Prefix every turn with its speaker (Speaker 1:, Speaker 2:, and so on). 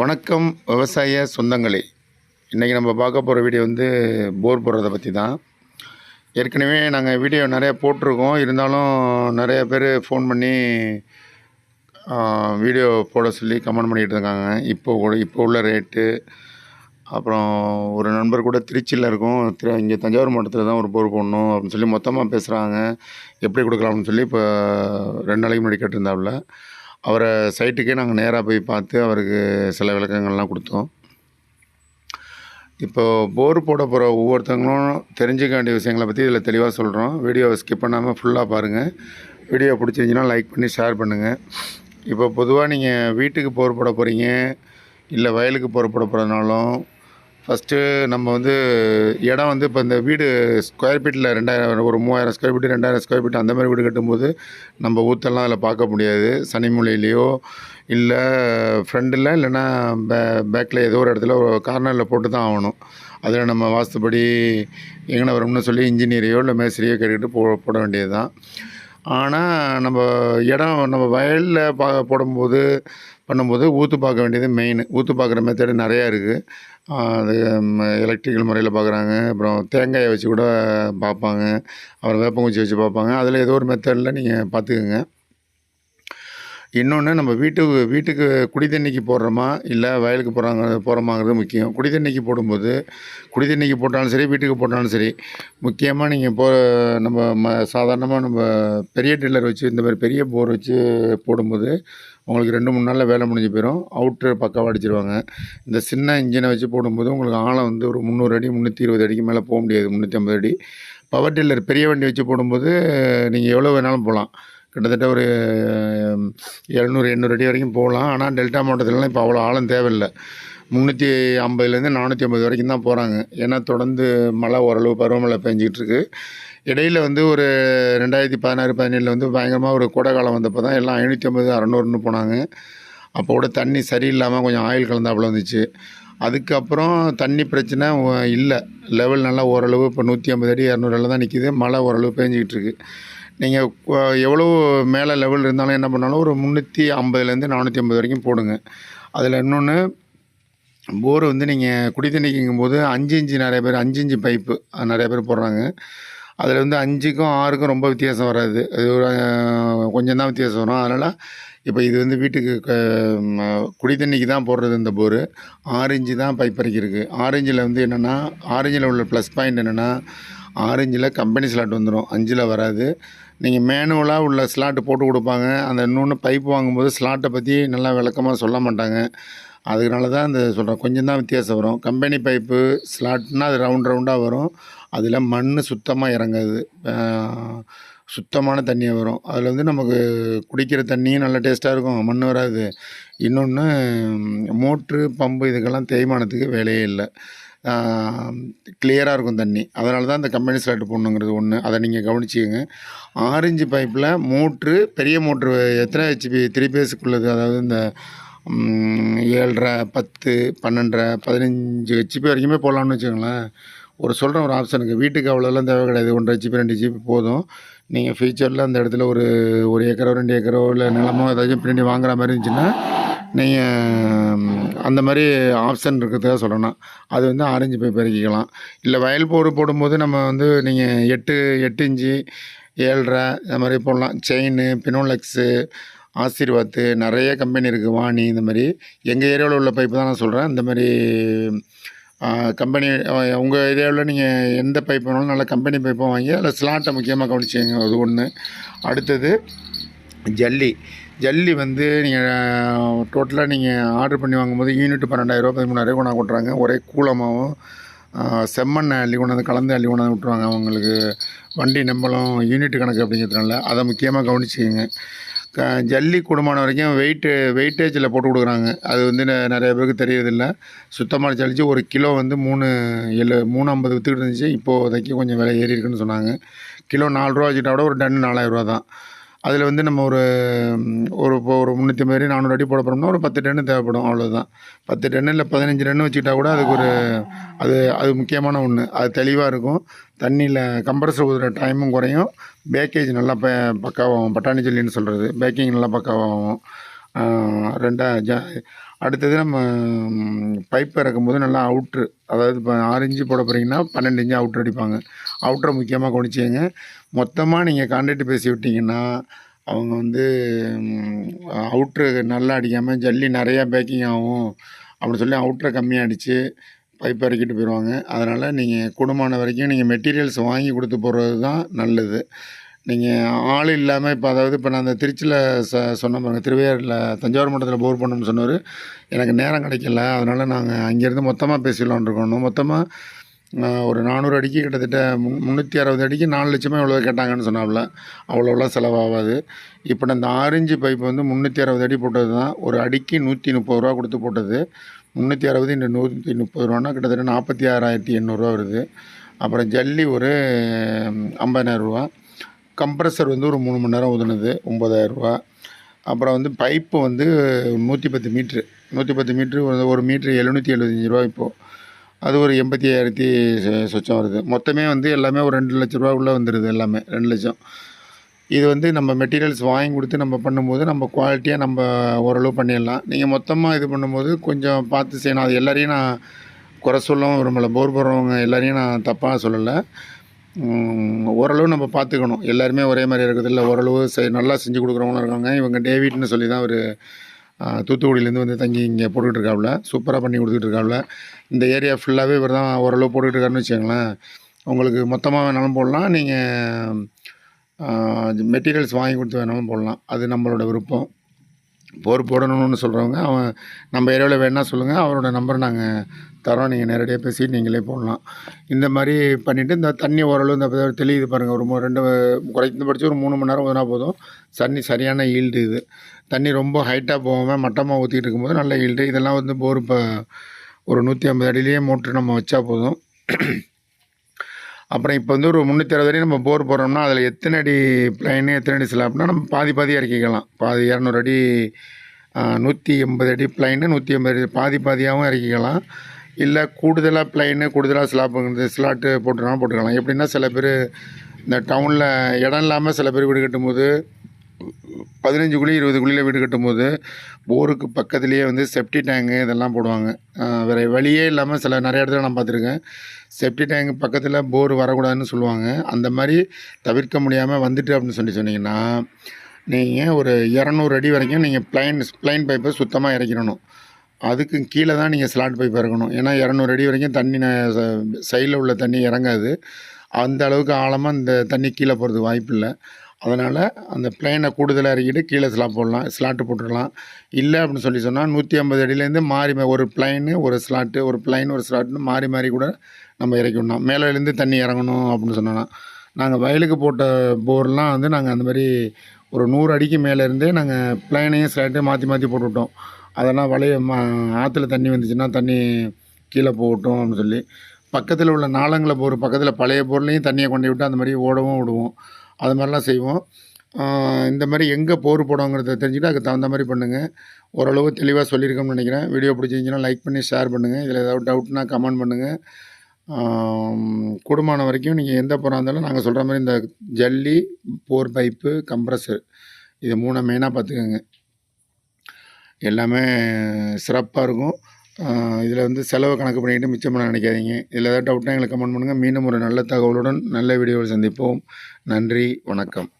Speaker 1: வணக்கம் விவசாய சொந்தங்களே. இன்றைக்கி நம்ம பார்க்க போகிற வீடியோ வந்து போர் போடுறத பற்றி தான். ஏற்கனவே நாங்கள் வீடியோ நிறையா போட்டிருக்கோம். இருந்தாலும் நிறைய பேர் ஃபோன் பண்ணி வீடியோ போட சொல்லி கமெண்ட் பண்ணிகிட்டு இருக்காங்க. இப்போ கூட இப்போ உள்ள ரேட்டு அப்புறம் ஒரு நண்பர் கூட திருச்சியில் இருக்கும். திரு இங்கே தஞ்சாவூர் மாவட்டத்தில் தான் ஒரு போர் போடணும் அப்படின்னு சொல்லி மொத்தமாக பேசுகிறாங்க எப்படி கொடுக்கலாம்னு சொல்லி இப்போ ரெண்டு நாளைக்கு முன்னாடி கேட்டிருந்தாப்புல. அவரை சைட்டுக்கே நாங்கள் நேராக போய் பார்த்து அவருக்கு சில விளக்கங்கள்லாம் கொடுத்தோம். இப்போ போர் போட போகிற ஒவ்வொருத்தவங்களும் தெரிஞ்சுக்க வேண்டிய விஷயங்களை பற்றி இதில் தெளிவாக சொல்கிறோம் வீடியோவை ஸ்கிப் பண்ணாமல் ஃபுல்லாக பாருங்கள் வீடியோ பிடிச்சிருந்துச்சின்னா லைக் பண்ணி ஷேர் பண்ணுங்கள் இப்போ பொதுவாக நீங்கள் வீட்டுக்கு போர் போட போகிறீங்க இல்லை வயலுக்கு போர் போட போகிறதுனாலும் ஃபஸ்ட்டு நம்ம வந்து இடம் வந்து இப்போ இந்த வீடு ஸ்கொயர் ஃபீட்டில் ரெண்டாயிரம் ஒரு மூவாயிரம் ஸ்கொயர் ஃபீட்டு ரெண்டாயிரம் ஸ்கொயர் ஃபீட் அந்த மாதிரி வீடு கட்டும்போது நம்ம ஊற்றெல்லாம் அதில் பார்க்க முடியாது. சனிமூலையிலையோ இல்லை ஃப்ரண்டில் இல்லைன்னா பே பேக்கில் ஏதோ ஒரு இடத்துல ஒரு கார்னரில் போட்டு தான் ஆகணும். அதில் நம்ம வாஸ்துபடி எங்கே வரும்னு சொல்லி இன்ஜினியரையோ இல்லை மேஸ்திரியோ கேட்டுக்கிட்டு போ போட வேண்டியது தான் ஆனால் நம்ம இடம் நம்ம வயலில் பா போடும்போது பண்ணும்போது ஊற்று பார்க்க வேண்டியது மெயின் ஊற்று பார்க்குற மெத்தடு நிறையா இருக்குது அது எலக்ட்ரிக்கல் முறையில் பார்க்குறாங்க அப்புறம் தேங்காயை வச்சு கூட பார்ப்பாங்க அப்புறம் வேப்பங்குச்சி வச்சு பார்ப்பாங்க அதில் ஏதோ ஒரு மெத்தடில் நீங்கள் பார்த்துக்குங்க இன்னொன்று நம்ம வீட்டுக்கு வீட்டுக்கு குடி தண்ணிக்கு போடுறோமா? இல்லை வயலுக்கு போகிறாங்க போகிறோமாங்கிறது முக்கியம். குடி தண்ணிக்கு போடும்போது குடி தண்ணிக்கு போட்டாலும் சரி வீட்டுக்கு போட்டாலும் சரி முக்கியமாக நீங்கள் போ நம்ம ம சாதாரணமாக நம்ம பெரிய டில்லர் வச்சு இந்த மாதிரி பெரிய போர் வச்சு போடும்போது உங்களுக்கு ரெண்டு மூணு நாளில் வேலை முடிஞ்சு போயிடும் அவுட்ரு பக்காவாக அடிச்சிருவாங்க. இந்த சின்ன இன்ஜினை வச்சு போடும்போது உங்களுக்கு ஆழம் வந்து ஒரு முந்நூறு அடி முந்நூற்றி இருபது அடிக்கு மேலே போக முடியாது முந்நூற்றி ஐம்பது அடி. பவர் டில்லர் பெரிய வண்டி வச்சு போடும்போது நீங்கள் எவ்வளோ வேணாலும் போகலாம் கிட்டத்தட்ட ஒரு எழுநூறு எண்ணூறு அடி வரைக்கும் போகலாம். ஆனால் டெல்டா மாவட்டத்துலலாம் இப்போ அவ்வளோ ஆழம் தேவையில்லை. முந்நூற்றி ஐம்பதுலேருந்து நானூற்றி ஐம்பது வரைக்கும் தான் போகிறாங்க ஏன்னா தொடர்ந்து மழை ஓரளவு பருவமழை பெஞ்சிக்கிட்டு இருக்குது இடையில் வந்து ஒரு ரெண்டாயிரத்தி பதினாறு பதினேழில் வந்து பயங்கரமாக ஒரு கோடை காலம் வந்தப்போ தான் எல்லாம் ஐநூற்றி ஐம்பது அறநூறுன்னு போனாங்க. அப்போ கூட தண்ணி சரியில்லாமல் கொஞ்சம் ஆயில் கலந்தாப்புல வந்துச்சு. அதுக்கப்புறம் தண்ணி பிரச்சனை இல்லை. லெவல் நல்லா ஓரளவு இப்போ நூற்றி ஐம்பது அடி இரநூறுல தான் நிற்கிது மழை ஓரளவு பேஞ்சிக்கிட்டு இருக்குது நீங்கள் எவ்வளோ மேலே லெவல் இருந்தாலும் என்ன பண்ணாலும் ஒரு முந்நூற்றி ஐம்பதுலேருந்து நானூற்றி ஐம்பது வரைக்கும் போடுங்க. அதில் இன்னொன்று போர் வந்து நீங்கள் குடி தண்ணிக்குங்கும் போது அஞ்சு இன்ச்சு நிறைய பேர் அஞ்சு இஞ்சு பைப்பு நிறைய பேர் போடுறாங்க. அதில் வந்து அஞ்சுக்கும் ஆறுக்கும் ரொம்ப வித்தியாசம் வராது. அது ஒரு கொஞ்சம் தான் வித்தியாசம் வரும். அதனால் இப்போ இது வந்து வீட்டுக்கு க குடி தண்ணிக்கு தான் போடுறது இந்த போரு ஆரஞ்சு தான் பைப் இருக்குது ஆரஞ்சில் வந்து என்னென்னா ஆரஞ்சில் உள்ள ப்ளஸ் பாயிண்ட் என்னென்னா ஆரஞ்சில் கம்பெனி ஸ்லாட் வந்துடும் அஞ்சில் வராது. நீங்கள் மேனுவலாக உள்ள ஸ்லாட்டு போட்டு கொடுப்பாங்க. அந்த இன்னொன்று பைப் வாங்கும்போது ஸ்லாட்டை பற்றி நல்லா விளக்கமாக சொல்ல மாட்டாங்க. அதனால தான் இந்த சொல்கிறேன் கொஞ்சம் தான் வித்தியாசம் வரும். கம்பெனி பைப்பு ஸ்லாட்னா அது ரவுண்ட் ரவுண்டாக வரும். அதில் மண் சுத்தமாக இறங்காது. சுத்தமான தண்ணியாக வரும். அதில் வந்து நமக்கு குடிக்கிற தண்ணியும் நல்ல டேஸ்ட்டாக இருக்கும். மண் வராது. இன்னொன்று மோட்ரு பம்பு இதுக்கெல்லாம் தேய்மானத்துக்கு வேலையே இல்லை. கிளியராக இருக்கும் தண்ணி. அதனால தான் இந்த கம்பெனி ஸ்லாட் போடணுங்கிறது ஒன்று அதை நீங்கள் கவனிச்சிக்கோங்க. ஆரஞ்சு பைப்பில் மோட்ரு பெரிய மோட்ரு எத்தனை ஹெச்பி த்ரீ பேஸுக்குள்ளது அதாவது இந்த ஏழரை பத்து பன்னெண்டரை பதினஞ்சு ஹெச்பி வரைக்குமே போடலாம்னு வச்சுக்கோங்களேன். ஒரு சொல்கிற ஒரு ஆப்ஷனுக்கு வீட்டுக்கு அவ்வளோலாம் தேவை கிடையாது. ஒன்றரை ஹெச்பி ரெண்டு ஜிபி போதும். நீங்கள் ஃபியூச்சரில் அந்த இடத்துல ஒரு ஒரு ஏக்கரோ ரெண்டு ஏக்கரோ இல்லை நிலமோ ஏதாச்சும் பின்னாடி வாங்குற மாதிரி இருந்துச்சுன்னா நீங்கள் அந்த மாதிரி ஆப்ஷன் இருக்கிறதுக்காக சொல்லணும் அது வந்து ஆரஞ்சு பைப் பெருக்கிக்கலாம். இல்லை வயல் போர் போடும்போது நம்ம வந்து நீங்கள் எட்டு எட்டு இஞ்சி ஏழரை இந்த மாதிரி போடலாம். செயின் பினோலெக்ஸு ஆசீர்வாத்து நிறைய கம்பெனி இருக்குது வாணி இந்த மாதிரி. எங்கள் ஏரியாவில் உள்ள பைப்பு தான் நான் சொல்கிறேன் இந்த மாதிரி கம்பெனி உங்கள் ஏரியாவில் நீங்கள் எந்த பைப் வேணாலும் நல்ல கம்பெனி பைப்பும் வாங்கி அதில் ஸ்லாட்டை முக்கியமாக கவனிச்சிங்க அது ஒன்று அடுத்தது ஜல்லி. ஜல்லி வந்து நீங்கள் டோட்டலாக நீங்கள் ஆர்டர் பண்ணி வாங்கும்போது யூனிட் பன்னெண்டாயிரரூவா பதிமூணாயிரம் கொண்டாந்து கொட்டுறாங்க ஒரே கூலமாகவும் செம்மண்ணை அள்ளி கொண்டாந்து கலந்து அள்ளி கொண்டாந்து விட்டுருவாங்க அவங்களுக்கு வண்டி நம்பளம் யூனிட் கணக்கு அப்படிங்கிறதுனால அதை முக்கியமாக கவனிச்சிக்கோங்க. க ஜல்லி கூடுமான வரைக்கும் வெயிட்டு வெயிட்டேஜில் போட்டு கொடுக்குறாங்க. அது வந்து நிறைய பேருக்கு தெரியறதில்ல. சுத்தமாக ஜலிச்சு ஒரு கிலோ வந்து மூணு எழு மூணு ஐம்பது விற்றுக்கிட்டு இருந்துச்சு. இப்போதைக்கு கொஞ்சம் விலை ஏறி இருக்குன்னு சொன்னாங்க. கிலோ நாலு ரூபா வச்சுட்டா கூட ஒரு டன் நாலாயிரரூவா தான். அதில் வந்து நம்ம ஒரு ஒரு இப்போ ஒரு முந்நூற்றி மாதிரி நானூறு அடி போட போகிறோம்னா ஒரு பத்து டன்னு தேவைப்படும் அவ்வளோதான் பத்து டன்னு இல்லை பதினஞ்சு டன்னு வச்சுக்கிட்டா கூட அதுக்கு ஒரு அது அது முக்கியமான ஒன்று அது தெளிவாக இருக்கும். தண்ணியில் கம்ப்ரஸர் ஊதுகிற டைமும் குறையும். பேக்கேஜ் நல்லா ப பக்காவாகும். பட்டாணி ஜல்லின்னு சொல்கிறது பேக்கிங் நல்லா பக்காவாகும். ரெண்டா ஜ அடுத்தது நம்ம பைப் இறக்கும்போது நல்லா அவுட்ரு அதாவது இப்போ ஆறு இன்ச்சு போட போகிறீங்கன்னா பன்னெண்டு இன்ச்சு அவுட்ரு அடிப்பாங்க. அவுட்டரை முக்கியமாக கவனிச்சிங்க மொத்தமாக நீங்கள் கான்ட்ராக்ட் பேசி விட்டிங்கன்னா அவங்க வந்து அவுட்ரு நல்லா அடிக்காமல் ஜல்லி நிறையா பேக்கிங் ஆகும் அப்படின்னு சொல்லி அவுட்ரை கம்மியாக அடித்து பைப் இறக்கிட்டு போயிடுவாங்க அதனால் நீங்கள் கூடுமான வரைக்கும் நீங்கள் மெட்டீரியல்ஸ் வாங்கி கொடுத்து போகிறது தான் நல்லது. நீங்கள் ஆள் இல்லாமல் இப்போ அதாவது இப்போ நான் அந்த திருச்சியில் ச சொன்ன பாருங்க திருவையாறில் தஞ்சாவூர் மாவட்டத்தில் போர் பண்ணணும்னு சொன்னார் எனக்கு நேரம் கிடைக்கல. அதனால் நாங்கள் அங்கேருந்து மொத்தமாக பேசிடலான்னு இருக்கணும். மொத்தமாக ஒரு நானூறு அடிக்கு கிட்டத்தட்ட முன் முந்நூற்றி அறுபது அடிக்கு நாலு லட்சமே எவ்வளோ கேட்டாங்கன்னு சொன்னாப்புல. அவ்வளோலாம் செலவாகாது. இப்போ அந்த இந்த ஆரஞ்சு பைப் வந்து முந்நூற்றி அறுபது அடி போட்டது தான் ஒரு அடிக்கு நூற்றி முப்பது ரூபா கொடுத்து போட்டது. முந்நூற்றி அறுபது இந்த நூற்றி முப்பது ரூபான்னா கிட்டத்தட்ட நாற்பத்தி ஆறாயிரத்தி எண்ணூறுரூவா வருது. அப்புறம் ஜல்லி ஒரு ஐம்பதாயிரரூவா கம்ப்ரஸர் வந்து ஒரு மூணு மணி நேரம் ஊதுனது ஒம்பதாயிரரூவா அப்புறம் வந்து பைப்பு வந்து நூற்றி பத்து மீட்ரு. நூற்றி பத்து மீட்ரு வந்து ஒரு மீட்ரு எழுநூற்றி எழுபத்தஞ்சி ரூபா இப்போது அது ஒரு எண்பத்தி ஐயாயிரத்தி சொச்சம் வருது. மொத்தமே வந்து எல்லாமே ஒரு ரெண்டு லட்ச ரூபாக்குள்ளே வந்துடுது எல்லாமே ரெண்டு லட்சம். இது வந்து நம்ம மெட்டீரியல்ஸ் வாங்கி கொடுத்து நம்ம பண்ணும்போது நம்ம குவாலிட்டியாக நம்ம ஓரளவு பண்ணிடலாம். நீங்கள் மொத்தமாக இது பண்ணும்போது கொஞ்சம் பார்த்து செய்யணும். அது எல்லாரையும் நான் குறை சொல்லவும் விரும்பலை. போர் போடுறவங்க எல்லாரையும் நான் தப்பாக சொல்லலை. ஓரளவு நம்ம பார்த்துக்கணும். எல்லாருமே ஒரே மாதிரி இருக்கிறது இல்லை. ஓரளவு செய் நல்லா செஞ்சு கொடுக்குறவங்களும் இருக்காங்க. இவங்க டேவிட்னு சொல்லி தான் ஒரு தூத்துக்குடியிலேருந்து வந்து தங்கி இங்கே போட்டுக்கிட்டு இருக்காப்புல சூப்பராக பண்ணி கொடுத்துட்டு இருக்காப்புல இந்த ஏரியா ஃபுல்லாகவே இவர் தான் ஓரளவு போட்டுக்கிட்டு இருக்காருன்னு வச்சுக்கோங்களேன். உங்களுக்கு மொத்தமாக வேணாலும் போடலாம். நீங்கள் மெட்டீரியல்ஸ் வாங்கி கொடுத்து வேணாலும் போடலாம். அது நம்மளோட விருப்பம். போர் போடணும்னு சொல்கிறவங்க அவன் நம்ம ஏரியாவில் வேணால் சொல்லுங்கள் அவரோட நம்பரை நாங்கள் தரோம். நீங்கள் நேரடியாக பேசி நீங்களே போடலாம். இந்த மாதிரி பண்ணிவிட்டு இந்த தண்ணி ஓரளவு இந்த தெளியுது பாருங்கள் ஒரு ரெண்டு ரெண்டு குறைந்தபட்சம் ஒரு மூணு மணி நேரம் ஊற்றினா போதும். தண்ணி சரியான ஈல்டு இது. தண்ணி ரொம்ப ஹைட்டாக போகாமல் மட்டமாக ஊற்றிட்டு இருக்கும்போது நல்ல ஈல்டு இதெல்லாம் வந்து போர் இப்போ ஒரு நூற்றி ஐம்பது அடியிலேயே மோட்ரு நம்ம வச்சா போதும். அப்புறம் இப்போ வந்து ஒரு முந்நூற்றி அறுபது அடி நம்ம போர் போடுறோம்னா அதில் எத்தனை அடி பிளைனு எத்தனை அடி ஸ்லாப்னா நம்ம பாதி பாதி இறக்கிக்கலாம். பாதி இரநூறு அடி நூற்றி எண்பது அடி பிளைனு நூற்றி எண்பது அடி பாதி பாதியாகவும் இறக்கிக்கலாம். இல்லை கூடுதலாக பிளைனு கூடுதலாக ஸ்லாப்புங்கிறது ஸ்லாட்டு போட்டுக்கலாம் போட்டுக்கலாம். எப்படின்னா சில பேர் இந்த டவுனில் இடம் இல்லாமல் சில பேர் வீடு கட்டும்போது பதினஞ்சு குழி இருபது குழியில் வீடு கட்டும்போது போருக்கு பக்கத்துலேயே வந்து செப்டி டேங்கு இதெல்லாம் போடுவாங்க. வேறு வழியே இல்லாமல் சில நிறைய இடத்துல நான் பார்த்துருக்கேன். செப்டி டேங்கு பக்கத்தில் போர் வரக்கூடாதுன்னு சொல்லுவாங்க. அந்த மாதிரி தவிர்க்க முடியாமல் வந்துட்டு அப்படின்னு சொல்லி சொன்னீங்கன்னா நீங்கள் ஒரு இரநூறு அடி வரைக்கும் நீங்கள் பிளைன் பிளைன் பைப்பை சுத்தமாக இறக்கிடணும். அதுக்கு கீழே தான் நீங்கள் ஸ்லாட் பைப் இறக்கணும். ஏன்னா இரநூறு அடி வரைக்கும் தண்ணி சைடில் உள்ள தண்ணி இறங்காது. அந்த அளவுக்கு ஆழமாக இந்த தண்ணி கீழே போகிறது வாய்ப்பு இல்லை அதனால் அந்த பிளேனை கூடுதலாக இறக்கிட்டு கீழே ஸ்லாப் போடலாம் ஸ்லாட்டு போட்டுடலாம் இல்லை அப்படின்னு சொல்லி சொன்னால் நூற்றி ஐம்பது அடியிலேருந்து மாறி மா- ஒரு பிளைனு ஒரு ஸ்லாட்டு ஒரு பிளைன் ஒரு ஸ்லாட்னு மாறி மாறி கூட நம்ம இறக்கிவிடணும் மேலேருந்து தண்ணி இறங்கணும் அப்படின்னு சொன்னோன்னா நாங்கள் வயலுக்கு போட்ட போர்லாம் வந்து நாங்கள் அந்த மாதிரி ஒரு நூறு அடிக்கு மேலேருந்தே நாங்கள் பிளைனையும் ஸ்லாட்டையும் மாற்றி மாற்றி போட்டுவிட்டோம் அதெல்லாம் வளைய மா ஆற்றுல தண்ணி வந்துச்சுன்னா தண்ணி கீழே போகட்டும் அப்படின்னு சொல்லி பக்கத்தில் உள்ள நாளங்களை போர் பக்கத்தில் பழைய போர்லேயும் தண்ணியை கொண்டு விட்டு அந்த மாதிரி ஓடவும் விடுவோம். அது மாதிரிலாம் செய்வோம். இந்த மாதிரி எங்கே போர் போடுவோங்கிறத தெரிஞ்சுக்கிட்டு அதுக்கு தகுந்த மாதிரி பண்ணுங்கள் ஓரளவு தெளிவாக சொல்லியிருக்கோம்னு நினைக்கிறேன். வீடியோ பிடிச்சிருந்துச்சுன்னா லைக் பண்ணி ஷேர் பண்ணுங்கள் இதில் ஏதாவது டவுட்னா கமெண்ட் பண்ணுங்கள் கூடுமான வரைக்கும் நீங்கள் எந்த போராக இருந்தாலும் நாங்கள் சொல்கிற மாதிரி இந்த ஜல்லி போர் பைப்பு கம்ப்ரஸர் இது மூணை மெயினாக பார்த்துக்கோங்க எல்லாமே சிறப்பாக இருக்கும். இதில் வந்து செலவு கணக்கு பண்ணிக்கிட்டு மிச்சம் பண்ண நினைக்காதீங்க. இதில் ஏதாவது டவுட்னா எங்களுக்கு கமெண்ட் பண்ணுங்கள் மீண்டும் ஒரு நல்ல தகவலுடன் நல்ல வீடியோவில் சந்திப்போம். நன்றி. வணக்கம்.